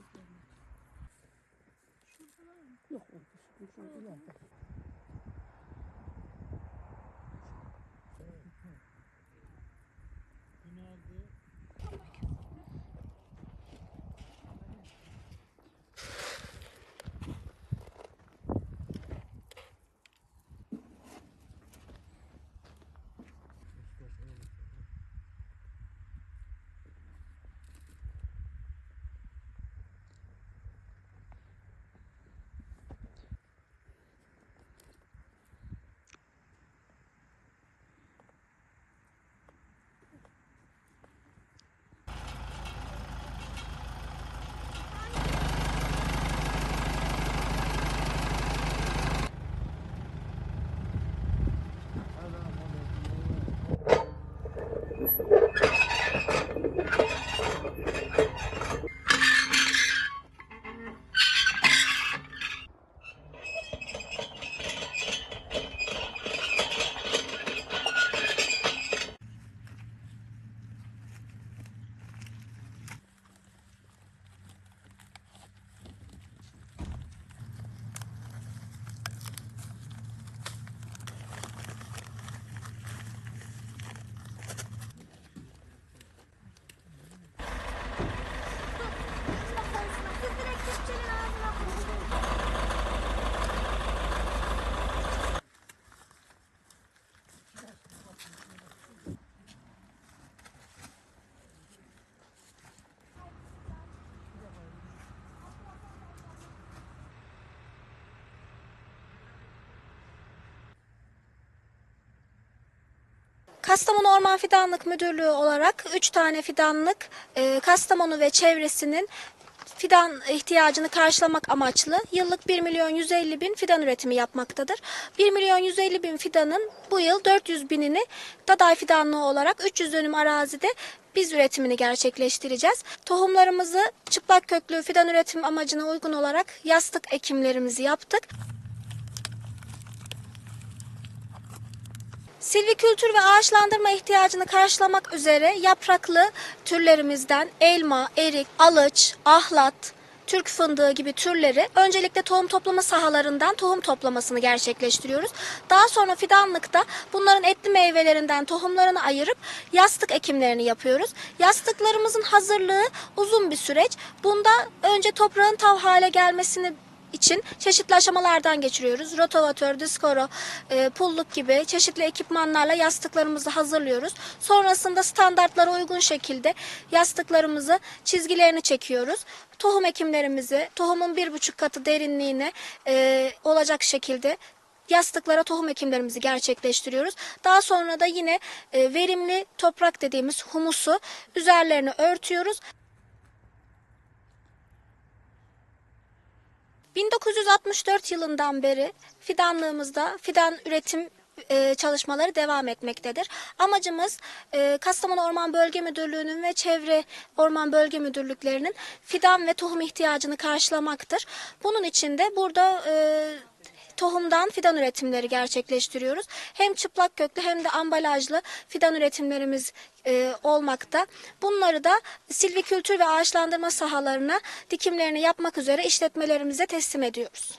不行，上不了。哟，不行，上不。Kastamonu Orman Fidanlık Müdürlüğü olarak 3 tane fidanlık e, Kastamonu ve çevresinin fidan ihtiyacını karşılamak amaçlı yıllık 1 milyon 150 bin fidan üretimi yapmaktadır. 1 milyon 150 bin fidanın bu yıl 400 binini Daday fidanlığı olarak 300 dönüm arazide biz üretimini gerçekleştireceğiz. Tohumlarımızı çıplak köklü fidan üretim amacına uygun olarak yastık ekimlerimizi yaptık. Silvikültür ve ağaçlandırma ihtiyacını karşılamak üzere yapraklı türlerimizden elma, erik, alıç, ahlat, Türk fındığı gibi türleri öncelikle tohum toplama sahalarından tohum toplamasını gerçekleştiriyoruz. Daha sonra fidanlıkta bunların etli meyvelerinden tohumlarını ayırıp yastık ekimlerini yapıyoruz. Yastıklarımızın hazırlığı uzun bir süreç. Bunda önce toprağın tav hale gelmesini için çeşitli aşamalardan geçiriyoruz. Rotovatör, diskoro, e, pulluk gibi çeşitli ekipmanlarla yastıklarımızı hazırlıyoruz. Sonrasında standartlara uygun şekilde yastıklarımızı çizgilerini çekiyoruz. Tohum ekimlerimizi tohumun bir buçuk katı derinliğine e, olacak şekilde yastıklara tohum ekimlerimizi gerçekleştiriyoruz. Daha sonra da yine e, verimli toprak dediğimiz humusu üzerlerine örtüyoruz. 1964 yılından beri fidanlığımızda fidan üretim e, çalışmaları devam etmektedir. Amacımız e, Kastamonu Orman Bölge Müdürlüğü'nün ve Çevre Orman Bölge Müdürlüklerinin fidan ve tohum ihtiyacını karşılamaktır. Bunun için de burada e, tohumdan fidan üretimleri gerçekleştiriyoruz. Hem çıplak köklü hem de ambalajlı fidan üretimlerimiz e, olmakta. Bunları da silvikültür ve ağaçlandırma sahalarına dikimlerini yapmak üzere işletmelerimize teslim ediyoruz.